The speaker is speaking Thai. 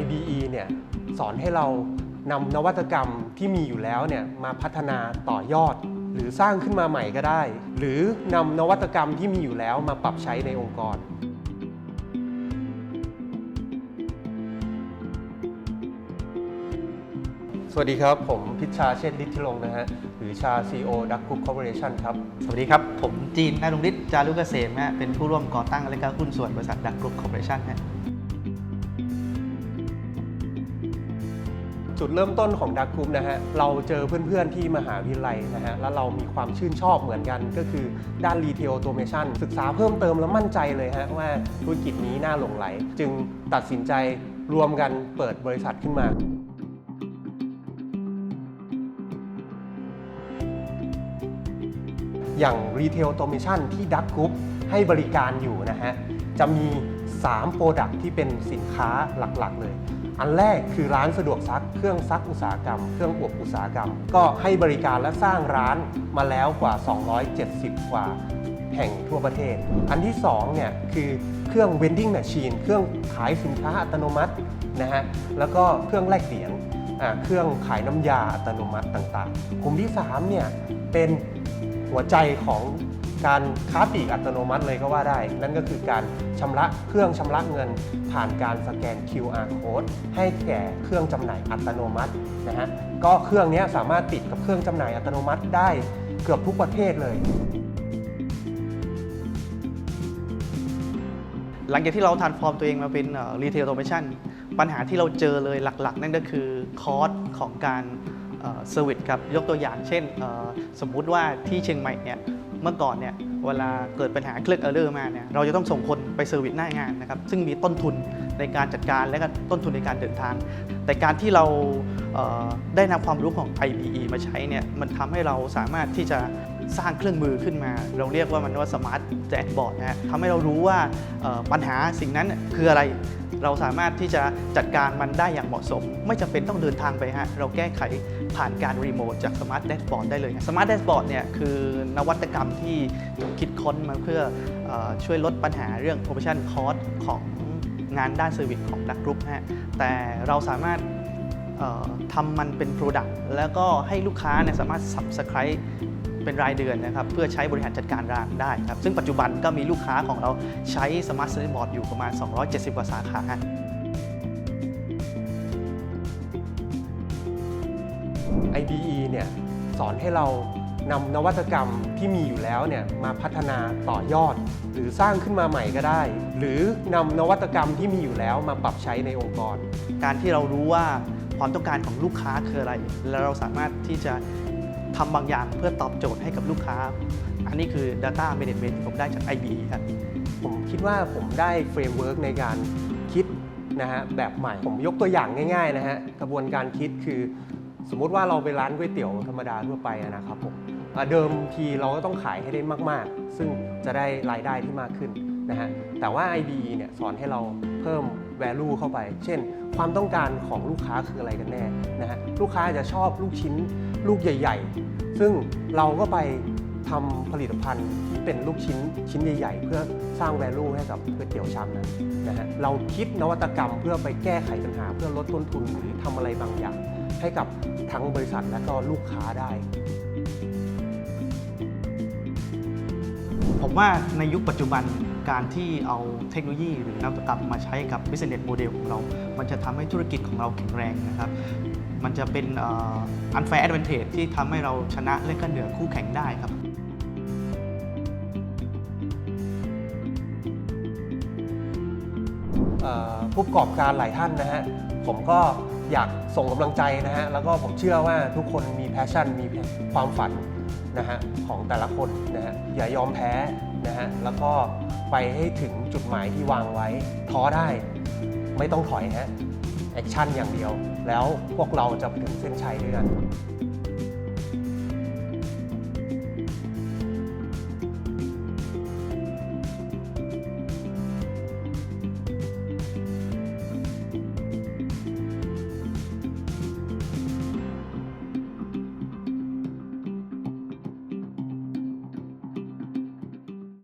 IBE เนี่ยสอนให้เรานำนวัตกรรมที่มีอยู่แล้วเนี่ยมาพัฒนาต่อยอด หรือสร้างขึ้นมาใหม่ก็ได้ หรือนำนวัตกรรมที่มีอยู่แล้วมาปรับใช้ในองค์กรสวัสดีครับ ผมพิชชาเชษฐ์ฤทธิลงค์นะฮะ หรือชา CEO Duck Group Corporation ครับ สวัสดีครับ ผมจีนนารุงฤทธิ์จารุกเกษมนะเป็นผู้ร่วมก่อตั้งและก็หุ้นส่วนบริษัทดักกรุ๊ปคอร์ปอเรชั่นนะ จุดเริ่มต้นของดักกรุ๊ปนะฮะ เราเจอเพื่อนๆที่มหาวิทยาลัยนะฮะ แล้วเรามีความชื่นชอบเหมือนกัน ก็คือด้านรีเทลโ u เมชันศึกษาเพิ่มเติมแล้วมั่นใจเลยฮะว่าธุรกิจนี้น่าหลงไหล จึงตัดสินใจรวมกันเปิดบริษัทขึ้นมาอย่าง Retail Automation ที่ดักกรุ๊ปให้บริการอยู่นะฮะ จะมี3โปรดักที่เป็นสินค้าหลักๆเลย อันแรกคือร้านสะดวกซัก เครื่องซักอุตสาหกรรม เครื่องอบอุตสาหกรรม ก็ให้บริการและสร้างร้านมาแล้วกว่า 270 กว่าแห่งทั่วประเทศ อันที่2เนี่ยคือเครื่อง vending machine เครื่องขายสินค้าอัตโนมัตินะฮะ แล้วก็เครื่องแลกเหรียญเครื่องขายน้ำยาอัตโนมัติต่างๆกลุ่มที่3เนี่ยเป็นหัวใจของ การค้าปลีกอัตโนมัติเลยก็ว่าได้ นั่นก็คือการชำระเครื่องชำระเงิน ผ่านการสแกน QR code ให้แก่เครื่องจำหน่ายอัตโนมัตินะฮะก็เครื่องนี้สามารถติดกับเครื่องจำหน่ายอัตโนมัติได้เกือบทุกประเทศเลย หลังจากที่เราทานฟอร์มตัวเองมาเป็นรีเทลโ u เมชั่นปัญหาที่เราเจอเลยหลักๆ นั่นก็คือคอสของการเซอร์วิสครับยกตัวอย่างเช่น สมมุติว่าที่เชียงใหม่เนี่ย เมื่อก่อนเนี่ยเวลาเกิดปัญหาเครื่องเออร์เลอร์มาเนี่ยเราจะต้องส่งคนไปเซอร์วิสหน้างานนะครับซึ่งมีต้นทุนในการจัดการและก็ต้นทุนในการเดินทาง แต่การที่เราเได้นำความรู้ของ IBE มาใช้เนี่ยมันทำให้เราสามารถที่จะสร้างเครื่องมือขึ้นมา เราเรียกว่ามันว่าสมาร์ทแจ b บอร์ดนะฮะทำให้เรารู้ว่าปัญหาสิ่งนั้นคืออะไร เราสามารถที่จะจัดการมันได้อย่างเหมาะสม ไม่จำเป็นต้องเดินทางไปฮะเราแก้ไขผ่านการรีโมทจากสมาร์ทแดชบอร์ดได้เลยสมาร์ทแดชบอร์ดเนี่ยคือนวัตกรรมที่ถูกคิดค้นมาเพื่ออช่วยลดปัญหาเรื่อง promotion cost ของงานด้านเซอร์วิสของดักกรุ๊ปฮะแต่เราสามารถทำมันเป็น Product แล้วก็ให้ลูกค้าเนี่ยสามารถ Subscribe เป็นรายเดือนนะครับเพื่อใช้บริหารจัดการร้านได้ครับซึ่งปัจจุบันก็มีลูกค้าของเราใช้ Smart s e r v i c e Board อยู่ประมาณ 270 กว่าสาขา IBE เนี่ยสอนให้เรานำนวัตกรรมที่มีอยู่แล้วเนี่ยมาพัฒนาต่อยอด หรือสร้างขึ้นมาใหม่ก็ได้ หรือนำนวัตกรรมที่มีอยู่แล้วมาปรับใช้ในองค์กร การที่เรารู้ว่าความต้องการของลูกค้าคืออะไร แล้วเราสามารถที่จะ ทำบางอย่างเพื่อตอบโจทย์ให้กับลูกค้า อันนี้คือ Data Management ที่ผมได้จาก IBE ครับ ผมคิดว่าผมได้เฟรมเวิร์กในการคิดนะฮะแบบใหม่ ผมยกตัวอย่างง่ายๆนะฮะกระบวนการคิดคือ สมมุติว่าเราไปร้านก๋วยเตี๋ยวธรรมดาทั่วไปนะครับผมเดิมทีเราก็ต้องขายให้ได้มาก ๆ ซึ่งจะได้รายได้ที่มากขึ้นนะฮะแต่ว่า IBE เนี่ยสอนให้เราเพิ่ม value เข้าไป เช่น ความต้องการของลูกค้าคืออะไรกันแน่นะฮะลูกค้าจะชอบลูกชิ้นลูกใหญ่ ๆ ซึ่งเราก็ไปทำผลิตภัณฑ์ที่เป็นลูกชิ้นชิ้นใหญ่ ๆ เพื่อสร้าง value ให้กับก๋วยเตี๋ยวชามนั้นนะฮะเราคิดนวัตกรรมเพื่อไปแก้ไขปัญหา เพื่อลดต้นทุนหรือทำอะไรบางอย่าง ให้กับทั้งบริษัทและก็ลูกค้าได้ ผมว่าในยุคปัจจุบัน การที่เอาเทคโนโลยีหรือนวัตกรรมมาใช้กับ business model ของเรา มันจะทำให้ธุรกิจของเราแข็งแรงนะครับ มันจะเป็นอ่อ unfair advantage ที่ทำให้เราชนะและก็เหนือคู่แข่งได้ครับผู้ประกอบการหลายท่านนะฮะ ผมก็อยากส่งกำลังใจนะฮะ แล้วก็ผมเชื่อว่าทุกคนมีแพชชั่น มีความฝันนะฮะของแต่ละคนนะฮะ อย่ายอมแพ้ นะฮะแล้วก็ไปให้ถึงจุดหมายที่วางไว้ ท้อได้ไม่ต้องถอยฮะแอคชั่นอย่างเดียว แล้วพวกเราจะไปถึงเส้นชัยด้วยกัน